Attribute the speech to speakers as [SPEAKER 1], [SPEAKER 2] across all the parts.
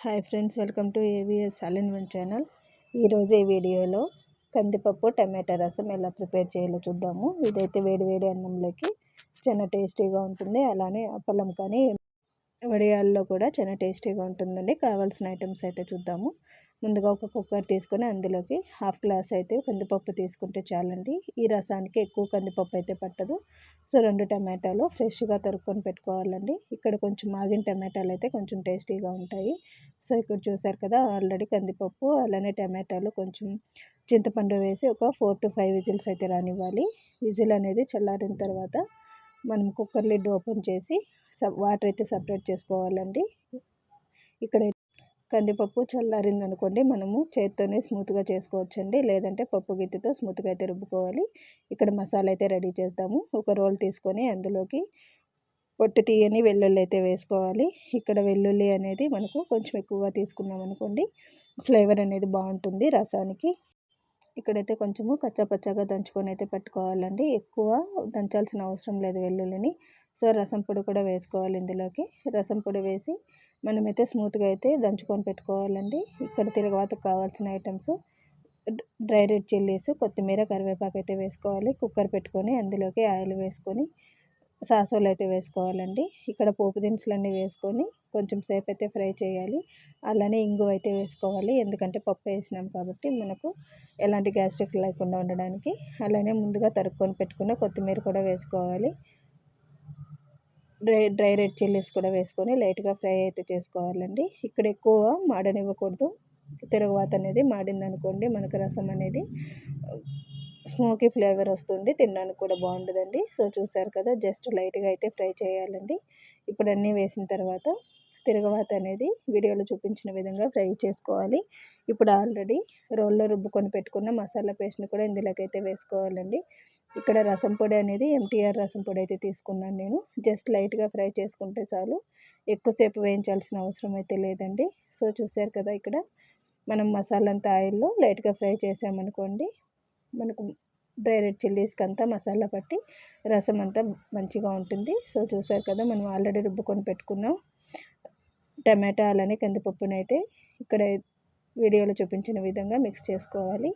[SPEAKER 1] Hi friends welcome to AVS Allen one channel. ఈరోజు ఈ వీడియోలో కందిపప్పు టమాటా రసం ఎలా ప్రిపేర్ చేయాలో చూద్దాము. ఇదైతే వేడి వేడి అన్నంలోకి చాలా టేస్టీగా ఉంటుంది. అలానే అప్పలం కానీ వడియాల్లో కూడా చాలా టేస్టీగా ఉంటుందండి. కావాల్సిన ఐటమ్స్ అయితే చూద్దాము. ముందుగా ఒక కుక్కర్ తీసుకొని అందులోకి హాఫ్ గ్లాస్ అయితే కందిపప్పు తీసుకుంటే చాలండి. ఈ రసానికి ఎక్కువ కందిపప్పు అయితే పట్టదు. సో రెండు టమాటాలు ఫ్రెష్గా తరుక్కొని పెట్టుకోవాలండి. ఇక్కడ కొంచెం మాగిన టమాటాలు అయితే కొంచెం టేస్టీగా ఉంటాయి. సో ఇక్కడ చూసారు కదా ఆల్రెడీ కందిపప్పు అలానే టమాటాలు కొంచెం చింతపండు వేసి ఒక ఫోర్ టు ఫైవ్ విజిల్స్ అయితే రానివ్వాలి. విజిల్ అనేది చల్లారిన తర్వాత మనం కుక్కర్ లిడ్ ఓపెన్ చేసి వాటర్ అయితే సపరేట్ చేసుకోవాలండి. ఇక్కడ కందిపప్పు చల్లారింది అనుకోండి మనము చేత్తోనే స్మూత్గా చేసుకోవచ్చండి. లేదంటే పప్పు గిత్తితో స్మూత్గా అయితే రుబ్బుకోవాలి. ఇక్కడ మసాలా అయితే రెడీ చేద్దాము ఒక రోల్ తీసుకొని అందులోకి పొట్టు తీయని వెల్లుల్లి అయితే వేసుకోవాలి. ఇక్కడ వెల్లుల్లి అనేది మనకు కొంచెం ఎక్కువగా తీసుకున్నాం అనుకోండి ఫ్లేవర్ అనేది బాగుంటుంది రసానికి. ఇక్కడైతే కొంచెము కచ్చాపచ్చాగా దంచుకొని అయితే పెట్టుకోవాలండి. ఎక్కువ దంచాల్సిన అవసరం లేదు వెల్లుల్లిని. సో రసం పొడి కూడా వేసుకోవాలి ఇందులోకి. రసం పొడి వేసి మనమైతే స్మూత్గా అయితే దంచుకొని పెట్టుకోవాలండి. ఇక్కడ తిరగవాతకు కావాల్సిన ఐటమ్స్ డ్రై రెడ్ చిల్లీస్ కొత్తిమీర కరివేపాకు అయితే వేసుకోవాలి. కుక్కర్ పెట్టుకొని అందులోకి ఆయిల్ వేసుకొని సాసోలు అయితే వేసుకోవాలండి. ఇక్కడ పోపు దినుసులన్నీ వేసుకొని కొంచెం సేపు అయితే ఫ్రై చేయాలి. అలానే ఇంగు అయితే వేసుకోవాలి. ఎందుకంటే పప్పు వేసినాం కాబట్టి మనకు ఎలాంటి గ్యాస్ట్రిక్ లేకుండా ఉండడానికి. అలానే ముందుగా తరుక్కొని పెట్టుకున్న కొత్తిమీర కూడా వేసుకోవాలి. డ్రై డ్రై రెడ్ చిల్లీస్ కూడా వేసుకొని లైట్గా ఫ్రై అయితే చేసుకోవాలండి. ఇక్కడ ఎక్కువ మాడనివ్వకూడదు. తిరగవాత అనేది మాడింది అనుకోండి మనకు రసం అనేది స్మోకీ ఫ్లేవర్ వస్తుంది. తినడానికి కూడా బాగుంటుందండి సో చూసారు కదా జస్ట్ లైట్గా అయితే ఫ్రై చేయాలండి. ఇప్పుడు అన్నీ వేసిన తర్వాత తిరగవాత అనేది వీడియోలో చూపించిన విధంగా ఫ్రై చేసుకోవాలి. ఇప్పుడు ఆల్రెడీ రోల్లో రుబ్బుకొని పెట్టుకున్న మసాలా పేస్ట్ని కూడా ఇందులోకి అయితే వేసుకోవాలండి. ఇక్కడ రసం పొడి అనేది ఎంటీఆర్ రసం పొడి అయితే తీసుకున్నాను నేను. జస్ట్ లైట్గా ఫ్రై చేసుకుంటే చాలు. ఎక్కువసేపు వేయించాల్సిన అవసరం అయితే లేదండి. సో చూసారు కదా ఇక్కడ మనం మసాలా అంతా ఆయిల్లో లైట్గా ఫ్రై చేసామనుకోండి మనకు డ్రై రెడ్ చిల్లీస్కి అంతా మసాలా పట్టి రసం అంతా మంచిగా ఉంటుంది. సో చూసారు కదా మనం ఆల్రెడీ రుబ్బుకొని పెట్టుకున్నాం. టమాటా అలానే కందిపప్పునైతే అయితే ఇక్కడ వీడియోలో చూపించిన విధంగా మిక్స్ చేసుకోవాలి.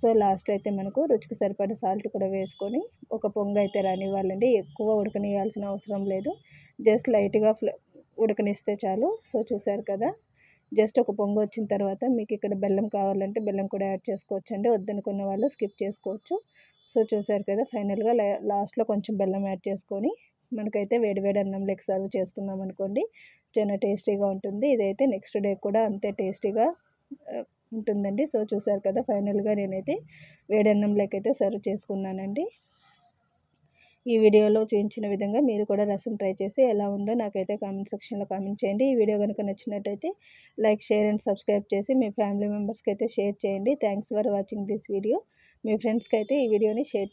[SPEAKER 1] సో లాస్ట్ అయితే మనకు రుచికి సరిపడ సాల్ట్ కూడా వేసుకొని ఒక పొంగ అయితే రానివ్వాలండి. ఎక్కువ ఉడకనియాల్సిన అవసరం లేదు. జస్ట్ లైట్గా ఉడకనిస్తే చాలు. సో చూసారు కదా జస్ట్ ఒక పొంగు వచ్చిన తర్వాత మీకు ఇక్కడ బెల్లం కావాలంటే బెల్లం కూడా యాడ్ చేసుకోవచ్చు అండి వద్దనుకున్న వాళ్ళు స్కిప్ చేసుకోవచ్చు. సో చూసారు కదా ఫైనల్గా లాస్ట్లో కొంచెం బెల్లం యాడ్ చేసుకొని మనకైతే వేడివేడి లెక్క సర్వ్ చేసుకున్నాం అనుకోండి చాలా టేస్టీగా ఉంటుంది. ఇదైతే నెక్స్ట్ డే కూడా అంతే టేస్టీగా ఉంటుందండి. సో చూసారు కదా ఫైనల్గా నేనైతే వేడన్నం లెక్క అయితే సర్వ్ చేసుకున్నానండి. ఈ వీడియోలో చూపించిన విధంగా మీరు కూడా రసం ట్రై చేసి ఎలా ఉందో నాకైతే కామెంట్ సెక్షన్లో కామెంట్ చేయండి. ఈ వీడియో కనుక నచ్చినట్టయితే లైక్ షేర్ అండ్ సబ్స్క్రైబ్ చేసి మీ ఫ్యామిలీ మెంబర్స్కి అయితే షేర్ చేయండి. Thanks for watching this video మీ ఫ్రెండ్స్కి అయితే ఈ వీడియోని షేర్